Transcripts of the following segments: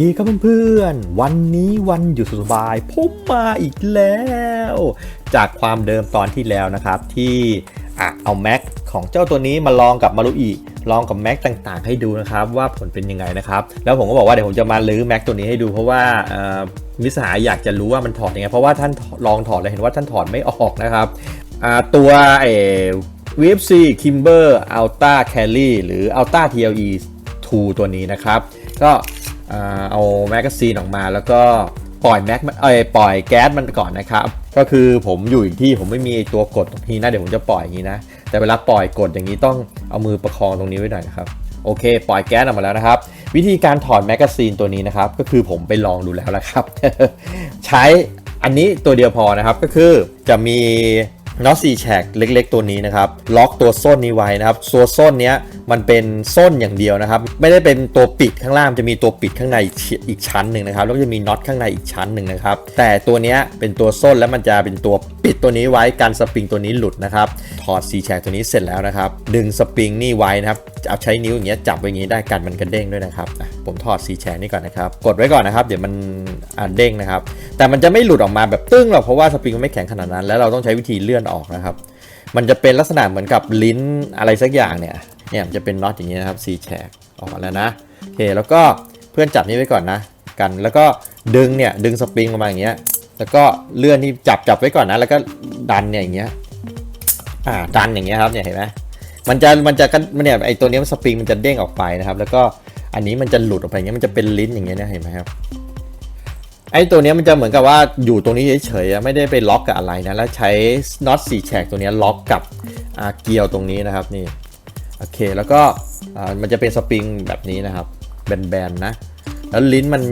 ดีครับเพื่อนๆ วันนี้วันหยุดสุดสบายผมมาอีกแล้ว จากความเดิมตอนที่แล้วนะครับที่อะเอาแม็กของเจ้าตัวนี้มาลองกับมารุอีลองกับแม็กต่างๆ ให้ดูนะครับว่าผลเป็นยังไงนะครับแล้วผมก็บอกว่าเดี๋ยวผมจะมาลื้อแม็กตัวนี้ให้ดูเพราะว่ามิสหายอยากจะรู้ว่ามันถอดยังไงเพราะว่าท่านลองถอดแล้วเห็นว่าท่านถอดไม่ออกนะครับตัวเอ VFC Kimber Ultra Carry หรือ Ultra TLE 2 ตัวนี้นะครับ ก็ เอาแมกกาซีนออกมาแล้วก็ปล่อยแม็กเอ้ยปล่อยแก๊สมันก่อนนะครับ ก็คือผมอยู่อีกที่ผมไม่มีตัวกดตรงนี้นะเดี๋ยวผมจะปล่อยอย่างนี้นะ แต่เวลาปล่อยกดอย่างนี้ต้องเอามือประคองตรงนี้ไว้หน่อยนะครับโอเค ปล่อยแก๊สออกมาแล้วนะครับ วิธีการถอดแมกกาซีนตัวนี้นะครับ ก็คือผมไปลองดูแล้วละครับ ใช้อันนี้ตัวเดียวพอนะครับก็คือจะมี น็อตสี่แฉกเล็ก ๆ ตัวนี้นะครับล็อกตัวส้นนี้ไว้นะครับตัวส้นเนี้ยมันเป็นส้นอย่างเดียวนะครับ ไม่ได้เป็นตัวปิดข้างล่างจะมีตัวปิดข้างในอีกชั้นหนึ่งนะครับแล้วก็จะมีน็อตข้างในอีกชั้นหนึ่งนะครับแต่ตัวเนี้ยเป็นตัวส้นแล้วมันจะเป็นตัว ปิดตัวนี้ไว้กันสปริงตัวนี้หลุดนะครับ ถอดสีแฉกตัวนี้เสร็จแล้วนะครับ ดึงสปริงนี่ไว้นะครับ เอาใช้นิ้วอย่างเงี้ยจับไว้อย่างงี้ได้กันมันกระเด้งด้วยนะครับ ผมถอดสีแฉกนี่ก่อนนะครับ กดไว้ก่อนนะครับ เดี๋ยวมันอ่าเด้งนะครับ แต่มันจะไม่หลุดออกมาแบบตึ้งหรอก เพราะว่าสปริงมันไม่แข็งขนาดนั้น แล้วเราต้องใช้วิธีเลื่อนออกนะครับ มันจะเป็นลักษณะเหมือนกับลิ้นอะไรสักอย่างเนี่ย เนี่ยมันจะเป็นน็อตอย่างนี้นะครับสีแฉกออกแล้วนะ โอเค แล้วก็เพื่อนจับนี่ไว้ก่อนนะ กัน แล้วก็ดึงเนี่ย ดึงสปริงออกมาอย่างเงี้ย แล้วก็เลื่อนนี่จับจับไว้ก่อนนะ แล้วก็ดันเนี่ยอย่างเงี้ย อ่า ดันอย่างเงี้ยครับเนี่ยเห็นไหมมันจะมันจะกันมันเนี่ยไอตัวเนี้ยสปริงมันจะเด้งออกไปนะครับ แล้วก็อันนี้มันจะหลุดออกไปอย่างเงี้ยมันจะเป็นลิ้นอย่างเงี้ยนะเห็นไหมครับไอ้ตัวเนี้ยมันจะเหมือนกับว่าอยู่ตรงนี้เฉยๆไม่ได้ไปล็อกกับอะไรนะ แล้วใช้น็อตสี่แฉกตัวนี้ล็อกกับเกลียวตรงนี้นะครับนี่โอเคแล้วก็อ่ามันจะเป็นสปริงแบบนี้นะครับแบนๆนะ แล้วลิ้นมัน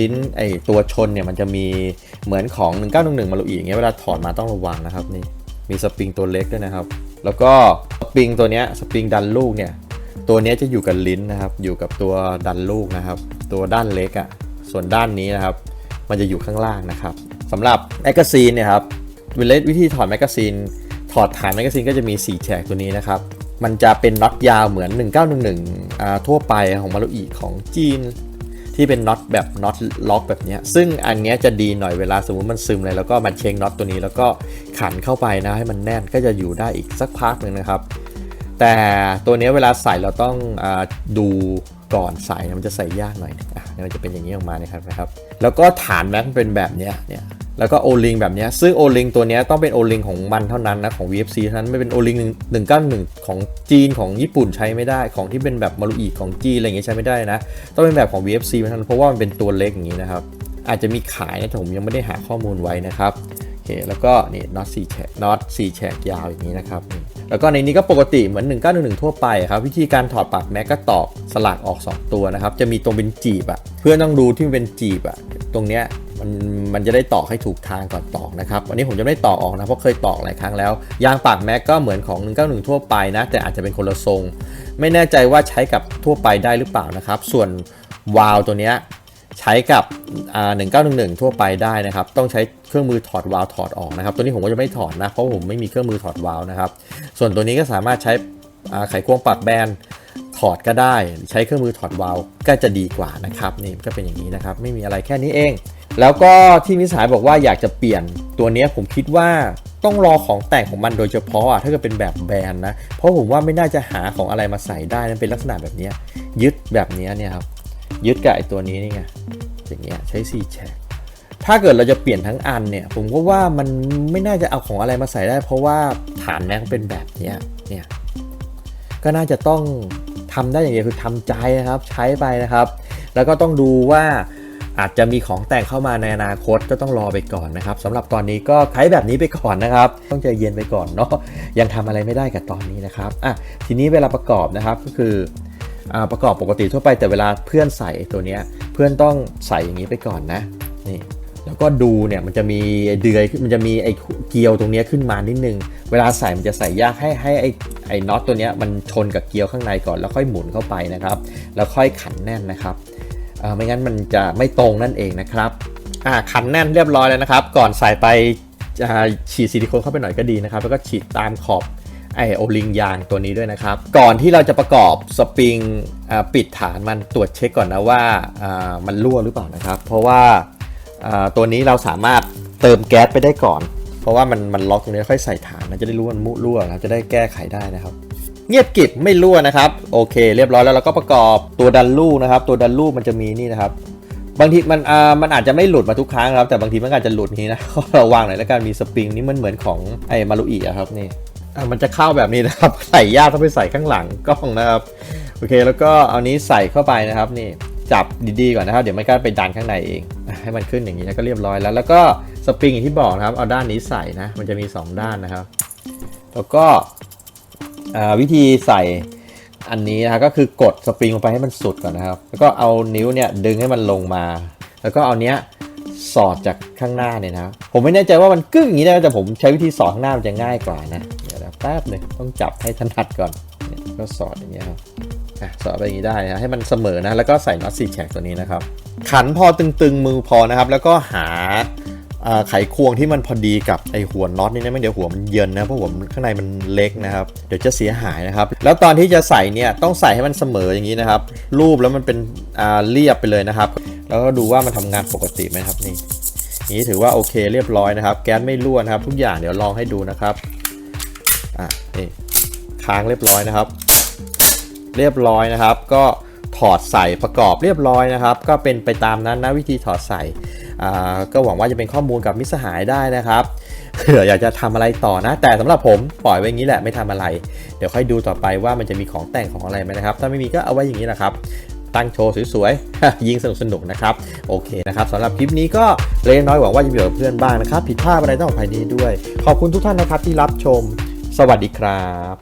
ลิ้นไอตัวชนเนี่ยมันจะมีเหมือนของ 1911มาลุอีอย่างเงี้ยเวลาถอดมาต้องระวังนะครับนี่มีสปริงตัวเล็กด้วยนะครับ แล้วก็สปริงตัวเนี้ยสปริงดันลูกเนี่ยตัวเนี้ยจะอยู่กับลิ้นนะครับ อยู่กับตัวดันลูกนะครับ ตัวด้านเล็กอะ่ะส่วนด้านนี้นะครับ มันจะอยู่ข้างล่างนะครับสำหรับแมกกาซีนเนี่ยครับวิเลวิธีถอดแมกกาซีนถอดฐานแมกกาซีนก็จะมี 4 แฉกตัวนี้นะครับมันจะเป็นน็อตยาวเหมือน 1911อ่าทั่วไปของมารุอีของจีน ที่เป็นน็อตแบบน็อตล็อกแบบนี้ซึ่งอันนี้จะดีหน่อยเวลาสมมติมันซึมเลยแล้วก็มาเชงน็อตตัวนี้แล้วก็ขันเข้าไปนะให้มันแน่นก็จะอยู่ได้อีกสักพักหนึ่งนะครับ แต่ตัวนี้เวลาใส่เราต้องอดูก่อนใส่นะมันจะใส่ยากหน่อยอะนี่มันจะเป็นอย่างนี้ออกมานะครับนะครับ แล้วก็ฐานแม็กเป็นแบบนี้เนี่ย แล้วก็โอลิงแบบเนี้ยซึ่งโอลิงตัวเนี้ยต้องเป็นโอลิงของมันเท่านั้นนะ ของ VFC เท่านั้นไม่เป็นโอลิงหนึ่งเก้าหนึ่งของจีนของญี่ปุ่นใช้ไม่ได้ของที่เป็นแบบมารุอีของจีนอะไรอย่างเงี้ยใช้ไม่ได้นะ ต้องเป็นแบบของ VFC เท่านั้นเพราะว่ามันเป็นตัวเล็กอย่างนี้นะครับ อาจจะมีขายนะแต่ผมยังไม่ได้หาข้อมูลไว้นะครับโอเคแล้วก็นี่น็อตสี่แฉกน็อตสี่แฉกยาวอย่างนี้นะครับแล้วก็ในนี้ก็ปกติเหมือน 1911 ทั่วไปครับ วิธีการถอดปากแม็กก็ตอกสลักออก 2 ตัวนะครับ จะมีตรงเป็นจีบอะเพื่อนต้องดูที่มันเป็นจีบอะตรงเนี้ย มันมันจะได้ตอกให้ถูกทางก่อนตอกนะครับวันนี้ผมจะไม่ตอกออกนะเพราะเคยตอกหลายครั้งแล้ว ยางปากแม็กก็เหมือนของ 191 ทั่วไปนะ แต่อาจจะเป็นคนละทรง ไม่แน่ใจว่าใช้กับทั่วไปได้หรือเปล่านะครับ ส่วนวาล์วตัวเนี้ยใช้กับอ่า1911 ทั่วไปได้นะครับ ต้องใช้เครื่องมือถอดวาล์วถอดออกนะครับ ตัวนี้ผมก็จะไม่ถอดนะ เพราะผมไม่มีเครื่องมือถอดวาล์วนะครับ ส่วนตัวนี้ก็สามารถใช้ไขควงปากแบนถอดก็ได้ ใช้เครื่องมือถอดวาล์วก็จะดีกว่านะครับ นี่ก็เป็นอย่างนี้นะครับ ไม่มีอะไรแค่นี้เอง แล้วก็ที่มิสายบอกว่าอยากจะเปลี่ยนตัวนี้ผมคิดว่าต้องรอของแต่งของมันโดยเฉพาะอะถ้าเกิดเป็นแบบแบรนด์นะ เพราะผมว่าไม่น่าจะหาของอะไรมาใส่ได้นั่นเป็นลักษณะแบบนี้ยึดแบบนี้เนี่ยครับยึดกับไอตัวนี้นี่ไงอย่างเงี้ยใช้4แฉกถ้าเกิดเราจะเปลี่ยนทั้งอันเนี่ย ผมก็ว่ามันไม่น่าจะเอาของอะไรมาใส่ได้ เพราะว่าฐานแม็กเป็นแบบเนี้ยเนี่ยก็น่าจะต้องทำได้อย่างเดียวคือทำใจนะครับใช้ไปนะครับ แล้วก็ต้องดูว่า อาจจะมีของแต่งเข้ามาในอนาคตก็ต้องรอไปก่อนนะครับสำหรับตอนนี้ก็ใช้แบบนี้ไปก่อนนะครับ ต้องใจเย็นไปก่อนเนาะยังทำอะไรไม่ได้กับตอนนี้นะครับอะทีนี้เวลาประกอบนะครับก็คืออประกอบปกติทั่วไปแต่เวลาเพื่อนใส่ตัวเนี้ยเพื่อนต้องใส่อย่างนี้ไปก่อนนะนี่แล้วก็ดูเนี่ยมันจะมีเดือยมันจะมีไอ้เกลียวตรงนี้ขึ้นมานิดนึง เวลาใส่มันจะใส่ยากให้ให้ไอ้ไอ้น็อตตัวนี้มันชนกับเกลียวข้างในก่อนแล้วค่อยหมุนเข้าไปนะครับ แล้วค่อยขันแน่นนะครับ ไม่งั้นมันจะไม่ตรงนั่นเองนะครับอ่าขันแน่นเรียบร้อยแล้วนะครับ ก่อนใส่ไปฉีดซิลิโคนเข้าไปหน่อยก็ดีนะครับ แล้วก็ฉีดตามขอบไอโอลิงยางตัวนี้ด้วยนะครับ ก่อนที่เราจะประกอบสปริงปิดฐานมันตรวจเช็คก่อนนะว่ามันรั่วหรือเปล่านะครับ เพราะว่าตัวนี้เราสามารถเติมแก๊สไปได้ก่อน เพราะว่ามันมันล็อกตรงนี้ค่อยใส่ฐานนะจะได้รู้ว่ามันมุรั่วเราจะได้แก้ไขได้นะครับ เงียบกิบไม่รั่วนะครับ โอเค เรียบร้อยแล้วเราก็ประกอบตัวดันลูกนะครับ ตัวดันลูกมันจะมีนี่นะครับ บางทีมันอ่ามันอาจจะไม่หลุดมาทุกครั้งครับแต่บางทีมันอาจจะหลุดนี้นะก็ระวังหน่อยแล้วกันมีสปริงนี่มันเหมือนของไอ้มารุอิอะครับนี่อะมันจะเข้าแบบนี้นะครับใส่ยากต้องไปใส่ข้างหลังกล้องนะครับโอเคแล้วก็เอานี้ใส่เข้าไปนะครับนี่จับดีๆก่อนนะครับ เดี๋ยวมันก็ไปดันข้างในเอง ให้มันขึ้นอย่างนี้แล้วก็เรียบร้อยแล้ว แล้วก็สปริงอย่างที่บอกนะครับ เอาด้านนี้ใส่นะ มันจะมีสองด้านนะครับ แล้วก็ วิธีใส่อันนี้นะก็คือกดสปริงลงไปให้มันสุดก่อนนะครับ แล้วก็เอานิ้วเนี่ยดึงให้มันลงมา แล้วก็เอาเนี้ยสอดจากข้างหน้าเนี่ยนะ ผมไม่แน่ใจว่ามันกึ้งอย่างนี้ได้แต่ผมใช้วิธีสอดข้างหน้ามันจะง่ายกว่านะ เดี๋ยวแป๊บหนึงต้องจับให้ถนัดก่อน ก็สอดอย่างเงี้ยครับอะสอดไปอย่างนี้ได้นะ ให้มันเสมอนะ แล้วก็ใส่น็อตสี่แฉกตัวนี้นะครับ ขันพอตึงๆมือพอนะครับ แล้วก็หา ไขควงที่มันพอดีกับไอหัวน็อตนี่นะไม่เดี๋ยวหัวมันเยินนะเพราะหัวมันข้างในมันเล็กนะครับเดี๋ยวจะเสียหายนะครับ แล้วตอนที่จะใส่เนี่ยต้องใส่ให้มันเสมออย่างนี้นะครับ รูปแล้วมันเป็นเรียบไปเลยนะครับ แล้วก็ดูว่ามันทำงานปกติไหมครับนี่นี้ถือว่าโอเคเรียบร้อยนะครับ แก๊สไม่รั่วนะครับ ทุกอย่างเดี๋ยวลองให้ดูนะครับอะนี่ค้างเรียบร้อยนะครับ เรียบร้อยนะครับ ก็ ถอดใส่ประกอบเรียบร้อยนะครับ ก็เป็นไปตามนั้นนะวิธีถอดใส่ก็หวังว่าจะเป็นข้อมูลกับมิสหายได้นะครับเผื่ออยากจะทำอะไรต่อนะ แต่สำหรับผมปล่อยไว้อย่างนี้แหละไม่ทำอะไร เดี๋ยวค่อยดูต่อไปว่ามันจะมีของแต่งของอะไรไหมนะครับ ถ้าไม่มีก็เอาไว้อย่างนี้แหละครับตั้งโชว์สวยๆ ยิงสนุกๆนะครับ โอเคนะครับสำหรับคลิปนี้ก็เล็กน้อยหวังว่าจะมีกับเพื่อนบ้างนะครับ ผิดพลาดอะไรต้องอภัยนี้ด้วย ขอบคุณทุกท่านนะครับที่รับชม สวัสดีครับ